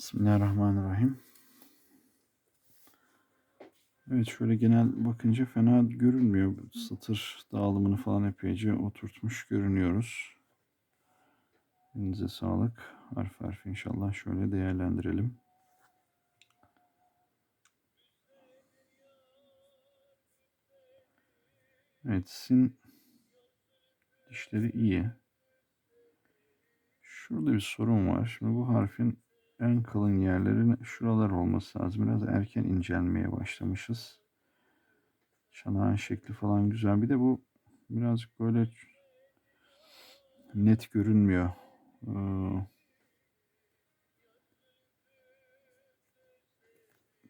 Bismillahirrahmanirrahim. Evet şöyle genel bakınca fena görünmüyor. Satır dağılımını falan epeyce oturtmuş görünüyoruz. Elinize sağlık. Harf harf inşallah şöyle değerlendirelim. Evet sin dişleri iyi. Şurada bir sorun var. Şimdi bu harfin en kalın yerlerin şuralar olması lazım. Biraz erken incelmeye başlamışız. Çanağın şekli falan güzel. Bir de bu birazcık böyle net görünmüyor. Ee,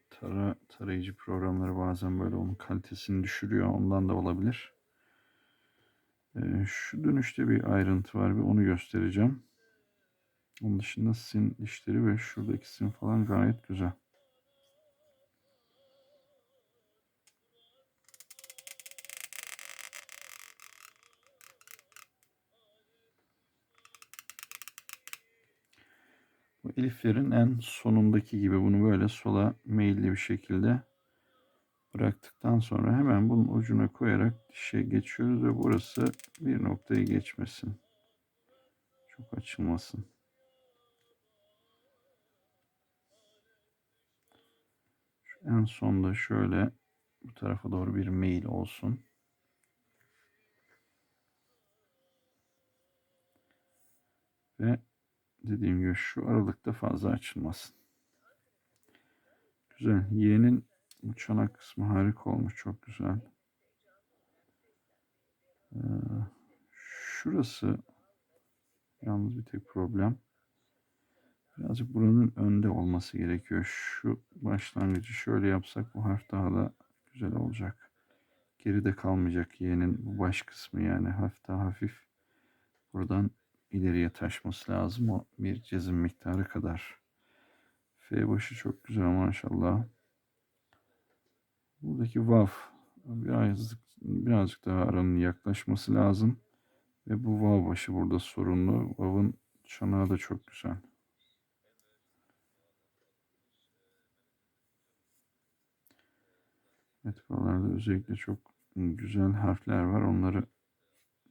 tara, tarayıcı programları bazen böyle onun kalitesini düşürüyor. Ondan da olabilir. Ee, şu dönüşte bir ayrıntı var. Bir onu göstereceğim. Onun dışında sin işleri ve şuradaki sin falan gayet güzel. Bu eliflerin en sonundaki gibi bunu böyle sola meyilli bir şekilde bıraktıktan sonra hemen bunun ucuna koyarak dişe geçiyoruz ve burası bir noktayı geçmesin. Çok açılmasın. En sonda şöyle bu tarafa doğru bir meyil olsun. Ve dediğim gibi şu aralıkta fazla açılmasın. Güzel. Y'nin çanak kısmı harika olmuş. Çok güzel. Ee, şurası yalnız bir tek problem. Birazcık buranın önde olması gerekiyor. Şu başlangıcı şöyle yapsak bu harf daha da güzel olacak. Geride kalmayacak Y'nin bu baş kısmı yani hafif daha hafif buradan ileriye taşması lazım. O bir cezim miktarı kadar. F başı çok güzel maşallah. Buradaki vav birazcık, birazcık daha aranın yaklaşması lazım. Ve bu vav başı burada sorunlu. Vav'ın çanağı da çok güzel. Evet buralarda özellikle çok güzel harfler var. Onları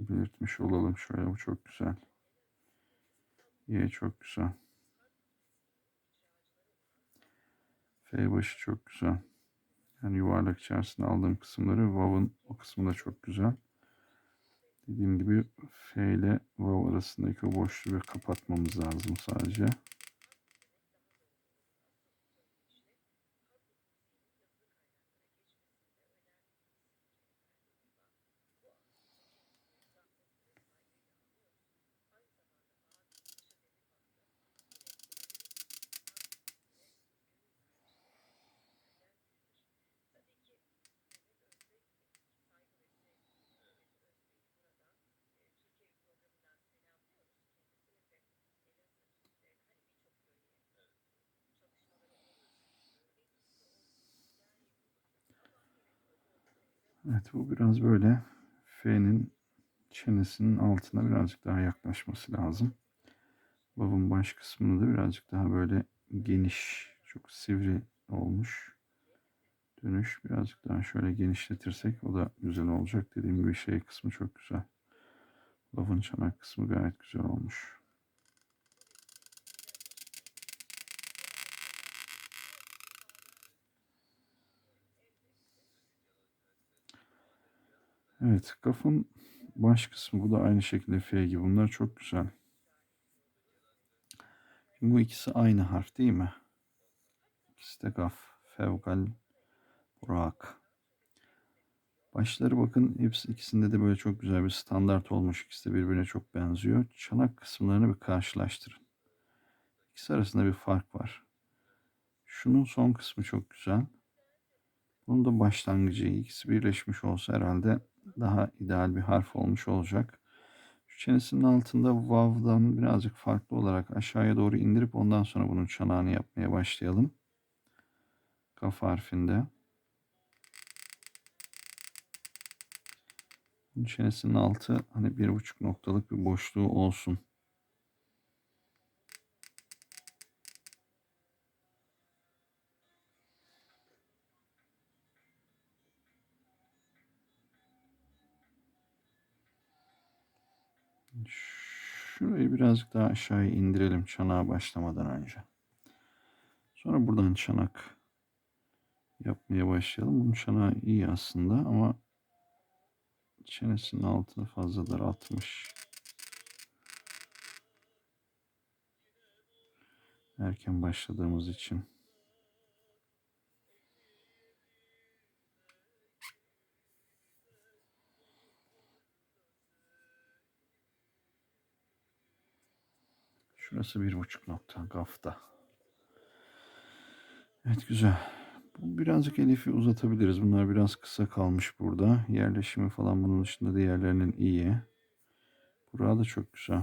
belirtmiş olalım. Şöyle bu çok güzel. Y çok güzel. F başı çok güzel. Yani yuvarlak içerisinde aldığım kısımları Vav'ın o kısmı da çok güzel. Dediğim gibi F ile Vav arasındaki o boşluğu kapatmamız lazım sadece. Evet bu biraz böyle F'nin çenesinin altına birazcık daha yaklaşması lazım. Babın baş kısmını da birazcık daha böyle geniş, çok sivri olmuş. Dönüş birazcık daha şöyle genişletirsek o da güzel olacak. Dediğim gibi şey kısmı çok güzel. Babın çanak kısmı gayet güzel olmuş. Evet, kafın baş kısmı bu da aynı şekilde F gibi. Bunlar çok güzel. Şimdi bu ikisi aynı harf değil mi? İkisi de gaf. Fevgal, Burak. Başları bakın hepsi ikisinde de böyle çok güzel bir standart olmuş. İkisi de birbirine çok benziyor. Çanak kısımlarını bir karşılaştırın. İkisi arasında bir fark var. Şunun son kısmı çok güzel. Bunun da başlangıcı ikisi birleşmiş olsa herhalde daha ideal bir harf olmuş olacak. Şu çenesinin altında vav'dan birazcık farklı olarak aşağıya doğru indirip ondan sonra bunun çanağını yapmaya başlayalım. Kaf harfinde. Bunun çenesinin altı hani bir buçuk noktalık bir boşluğu olsun. Şurayı birazcık daha aşağıya indirelim çanağa başlamadan önce. Sonra buradan çanak yapmaya başlayalım. Bunun çanağı iyi aslında ama çenesinin altını fazla daraltmış. Erken başladığımız için. Şurası bir buçuk nokta gafta. Evet güzel. Bu birazcık elifi uzatabiliriz. Bunlar biraz kısa kalmış burada. Yerleşimi falan bunun dışında diğerlerinin iyi. Burada da çok güzel.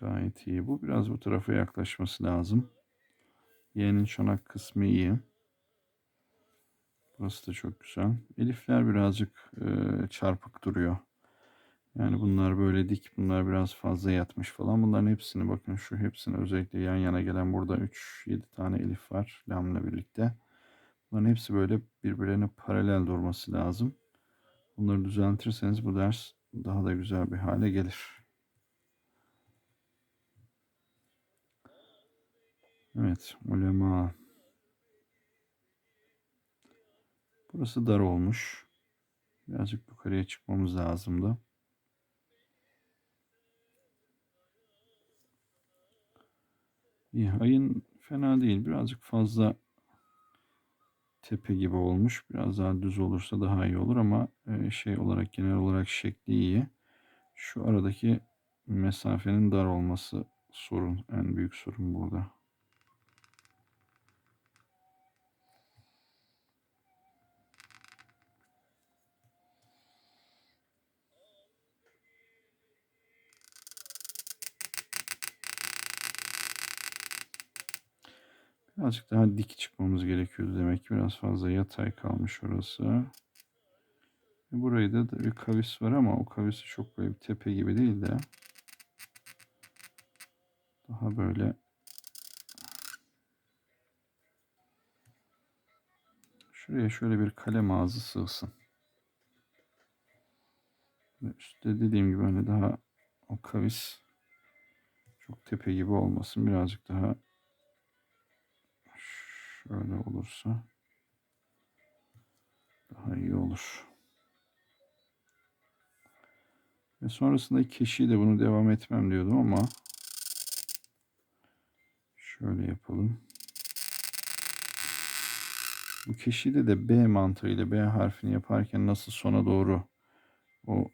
Gayet iyi. Bu biraz bu tarafa yaklaşması lazım. Y'nin çanak kısmı iyi. Burası da çok güzel. Elifler birazcık e, çarpık duruyor. Yani bunlar böyle dik, bunlar biraz fazla yatmış falan. Bunların hepsini bakın şu hepsini özellikle yan yana gelen burada 3-7 tane elif var lamla birlikte. Bunların hepsi böyle birbirlerine paralel durması lazım. Bunları düzeltirseniz bu ders daha da güzel bir hale gelir. Evet, ulema. Burası dar olmuş. Birazcık yukarıya çıkmamız lazımdı. İyi, ayın fena değil. Birazcık fazla tepe gibi olmuş. Biraz daha düz olursa daha iyi olur ama e, şey olarak genel olarak şekli iyi. Şu aradaki mesafenin dar olması sorun. En büyük sorun burada. Birazcık daha dik çıkmamız gerekiyordu demek ki. Biraz fazla yatay kalmış orası. Burayı da, da bir kavis var ama o kavisi çok böyle bir tepe gibi değil de daha böyle şuraya şöyle bir kalem ağzı sığsın. Üstte dediğim gibi hani daha o kavis çok tepe gibi olmasın. Birazcık daha şöyle olursa daha iyi olur. Ve sonrasında keşiği de bunu devam etmem diyordum ama şöyle yapalım. Bu keşide de B mantığıyla B harfini yaparken nasıl sona doğru o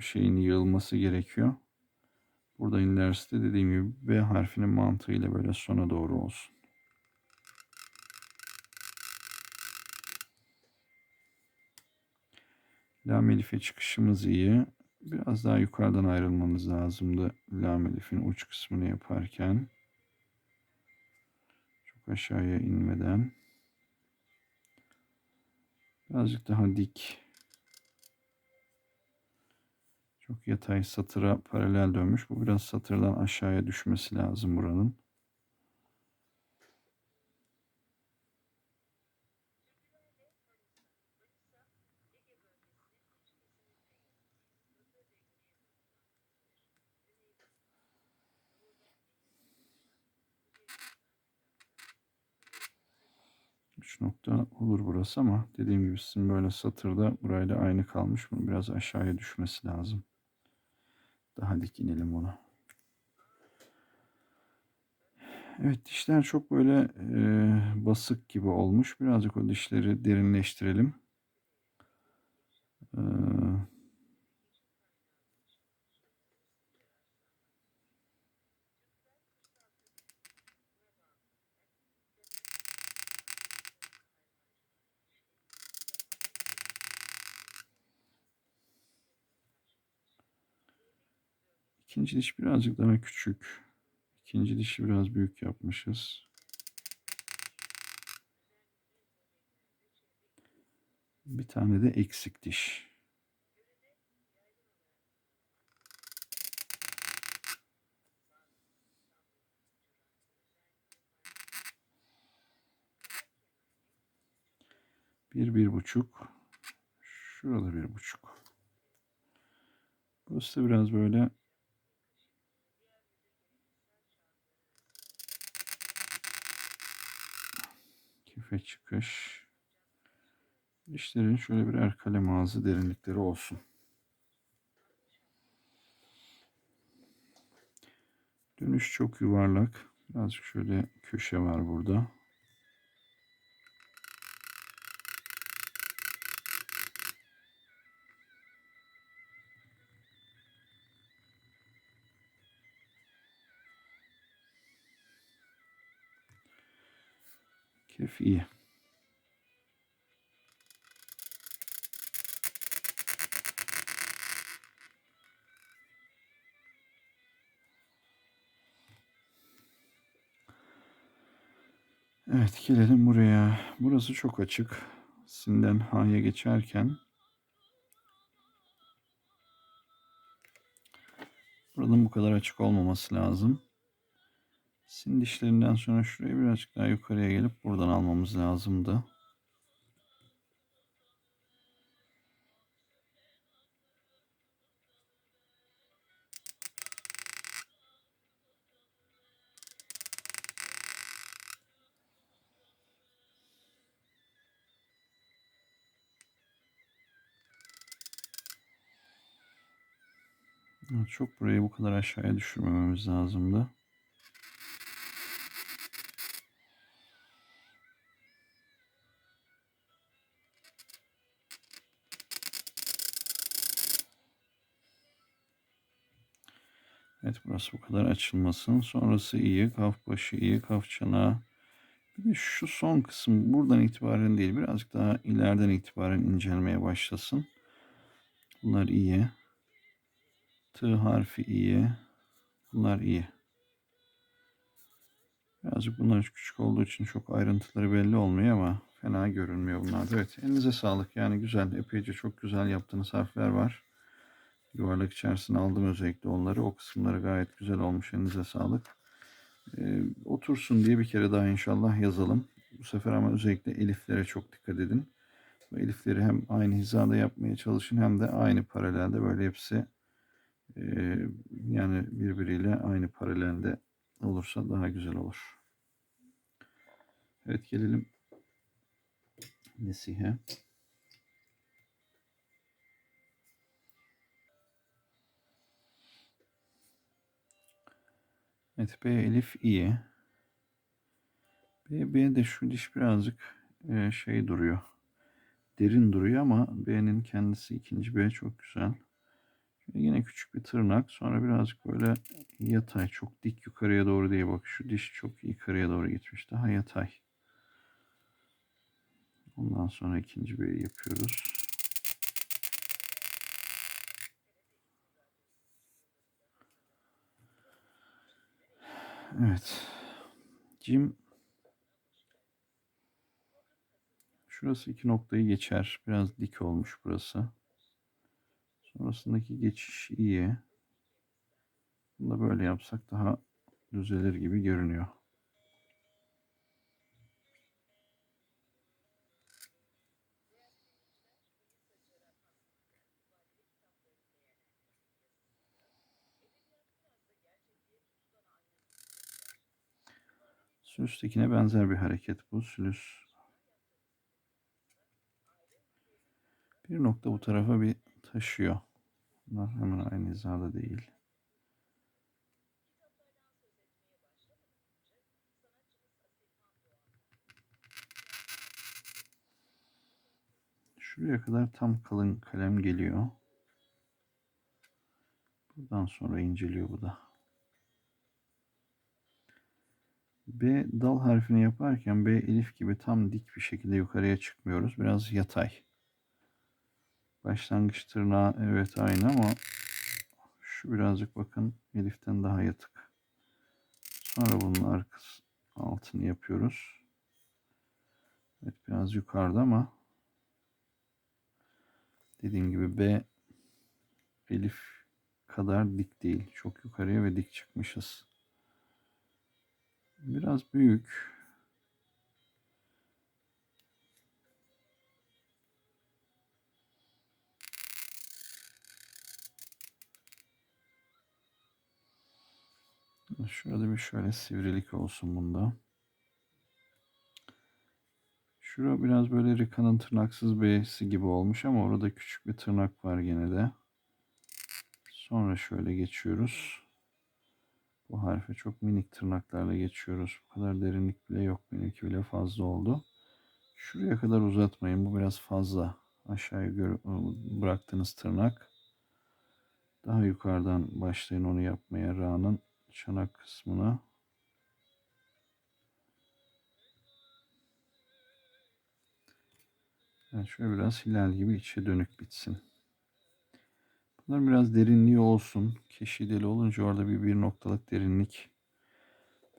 şeyin yığılması gerekiyor. Burada ilerisinde dediğim gibi B harfinin mantığıyla böyle sona doğru olsun. Lam elife çıkışımız iyi. Biraz daha yukarıdan ayrılmamız lazımdı. Lam elifin uç kısmını yaparken. Çok aşağıya inmeden. Birazcık daha dik. Çok yatay satıra paralel dönmüş. Bu biraz satırdan aşağıya düşmesi lazım buranın. Nokta olur burası ama dediğim gibi sizin böyle satırda burayla aynı kalmış. Bunu biraz aşağıya düşmesi lazım. Daha dik inelim ona. Evet dişler çok böyle e, basık gibi olmuş. Birazcık o dişleri derinleştirelim. E, İkinci diş birazcık daha küçük. İkinci dişi biraz büyük yapmışız. Bir tane de eksik diş. Bir, bir buçuk. Şurada bir buçuk. Burası da biraz böyle kife çıkış. Dişlerin şöyle birer kalem ağzı derinlikleri olsun. Dönüş çok yuvarlak. Birazcık şöyle köşe var burada. Kef iyi. Evet gelelim buraya. Burası çok açık. Sinden Ha'ya geçerken Buranın bu kadar açık olmaması lazım. Sin dişlerinden sonra şuraya birazcık daha yukarıya gelip buradan almamız lazımdı. Çok burayı bu kadar aşağıya düşürmememiz lazımdı. Burası bu kadar açılmasın. Sonrası iyi. Kaf başı iyi. Kaf çanağı. Bir de şu son kısım buradan itibaren değil. Birazcık daha ileriden itibaren incelmeye başlasın. Bunlar iyi. T harfi iyi. Bunlar iyi. Birazcık bunlar küçük olduğu için çok ayrıntıları belli olmuyor ama fena görünmüyor bunlar. Evet elinize sağlık. Yani güzel. Epeyce çok güzel yaptığınız harfler var. Yuvarlak içerisine aldım özellikle onları. O kısımları gayet güzel olmuş. Elinize sağlık. Ee, otursun diye bir kere daha inşallah yazalım. Bu sefer ama özellikle eliflere çok dikkat edin. Bu elifleri hem aynı hizada yapmaya çalışın hem de aynı paralelde böyle hepsi e, yani birbiriyle aynı paralelde olursa daha güzel olur. Evet gelelim Nesihe. Evet B elif iyi. B, B de şu diş birazcık e, şey duruyor. Derin duruyor ama B'nin kendisi ikinci B çok güzel. Şimdi yine küçük bir tırnak. Sonra birazcık böyle yatay. Çok dik yukarıya doğru diye bak. Şu diş çok yukarıya doğru gitmiş. Daha yatay. Ondan sonra ikinci B'yi yapıyoruz. Evet. Cim Şurası iki noktayı geçer. Biraz dik olmuş burası. Sonrasındaki geçiş iyi. Bunu da böyle yapsak daha düzelir gibi görünüyor. Sülüstekine benzer bir hareket bu. Sülüs bir nokta bu tarafa bir taşıyor. Bunlar hemen aynı hizada değil. Şuraya kadar tam kalın kalem geliyor. Buradan sonra inceliyor bu da. B dal harfini yaparken B elif gibi tam dik bir şekilde yukarıya çıkmıyoruz. Biraz yatay. Başlangıç tırnağı evet aynı ama şu birazcık bakın eliften daha yatık. Sonra bunun arkası altını yapıyoruz. Evet biraz yukarıda ama dediğim gibi B elif kadar dik değil. Çok yukarıya ve dik çıkmışız. Biraz büyük. Şurada bir şöyle sivrilik olsun bunda. Şura biraz böyle Rika'nın tırnaksız B'si gibi olmuş ama orada küçük bir tırnak var gene de. Sonra şöyle geçiyoruz. Bu harfe çok minik tırnaklarla geçiyoruz. Bu kadar derinlik bile yok. Benimki bile fazla oldu. Şuraya kadar uzatmayın. Bu biraz fazla. Aşağıya bıraktığınız tırnak. Daha yukarıdan başlayın onu yapmaya. Ra'nın çanak kısmına. Yani şöyle biraz hilal gibi içe dönük bitsin. Bunların biraz derinliği olsun. Keşideli olunca orada bir bir noktalık derinlik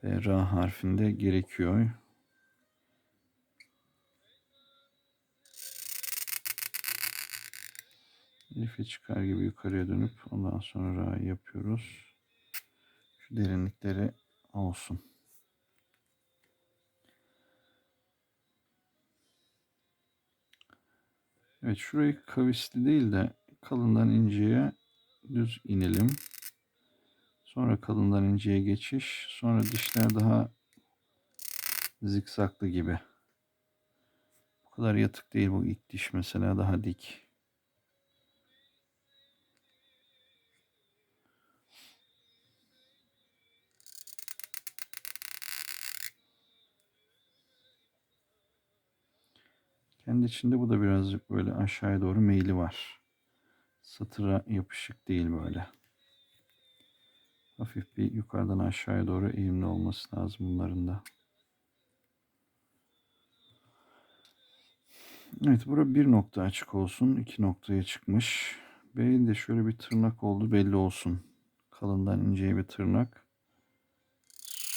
ve Ra harfinde gerekiyor. Elif'e çıkar gibi yukarıya dönüp ondan sonra Ra'yı yapıyoruz. Şu derinlikleri olsun. Evet şurayı kavisli değil de kalından inceye düz inelim. Sonra kalından inceye geçiş. Sonra dişler daha zikzaklı gibi. Bu kadar yatık değil bu ilk diş mesela daha dik. Kendi içinde bu da birazcık böyle aşağıya doğru meyli var. Satıra yapışık değil böyle. Hafif bir yukarıdan aşağıya doğru eğimli olması lazım bunların da. Evet bura bir nokta açık olsun. iki noktaya çıkmış. B'nin de şöyle bir tırnak oldu belli olsun. Kalından inceye bir tırnak.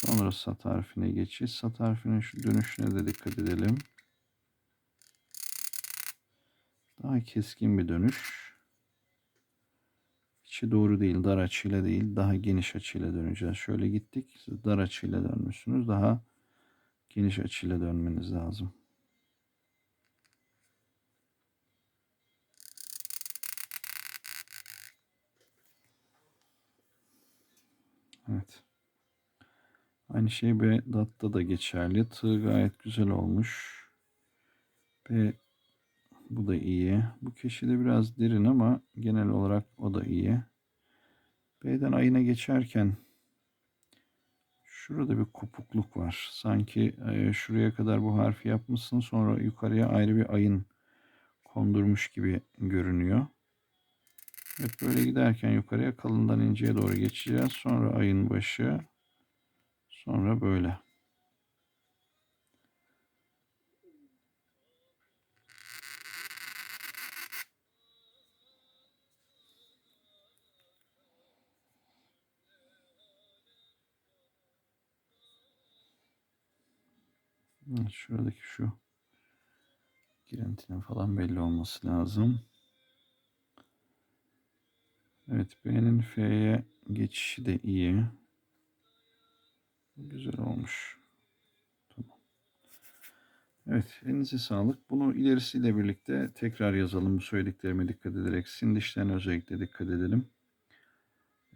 Sonra sat harfine geçiş. Sat harfinin şu dönüşüne de dikkat edelim. Daha keskin bir dönüş. İçi doğru değil, dar açıyla değil, daha geniş açıyla döneceğiz. Şöyle gittik, siz dar açıyla dönmüşsünüz. Daha geniş açıyla dönmeniz lazım. Evet. Aynı şey B datta da geçerli. Tığ gayet güzel olmuş. B bu da iyi. Bu keşide biraz derin ama genel olarak o da iyi. B'den ayına geçerken şurada bir kopukluk var. Sanki e, şuraya kadar bu harfi yapmışsın sonra yukarıya ayrı bir ayın kondurmuş gibi görünüyor. Evet böyle giderken yukarıya kalından inceye doğru geçeceğiz. Sonra ayın başı. Sonra böyle. Şuradaki şu girintinin falan belli olması lazım. Evet B'nin F'ye geçişi de iyi. Güzel olmuş. Tamam. Evet elinize sağlık. Bunu ilerisiyle birlikte tekrar yazalım. Bu söylediklerime dikkat ederek sin dişlerine özellikle dikkat edelim.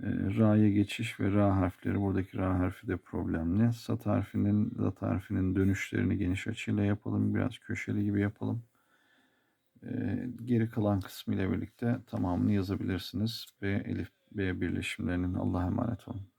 E, Ra'ya geçiş ve Ra harfleri. Buradaki Ra harfi de problemli. Sat harfinin, Lat harfinin dönüşlerini geniş açıyla yapalım. Biraz köşeli gibi yapalım. E, geri kalan kısmı ile birlikte tamamını yazabilirsiniz. B, Elif, B birleşimlerinin Allah'a emanet olun.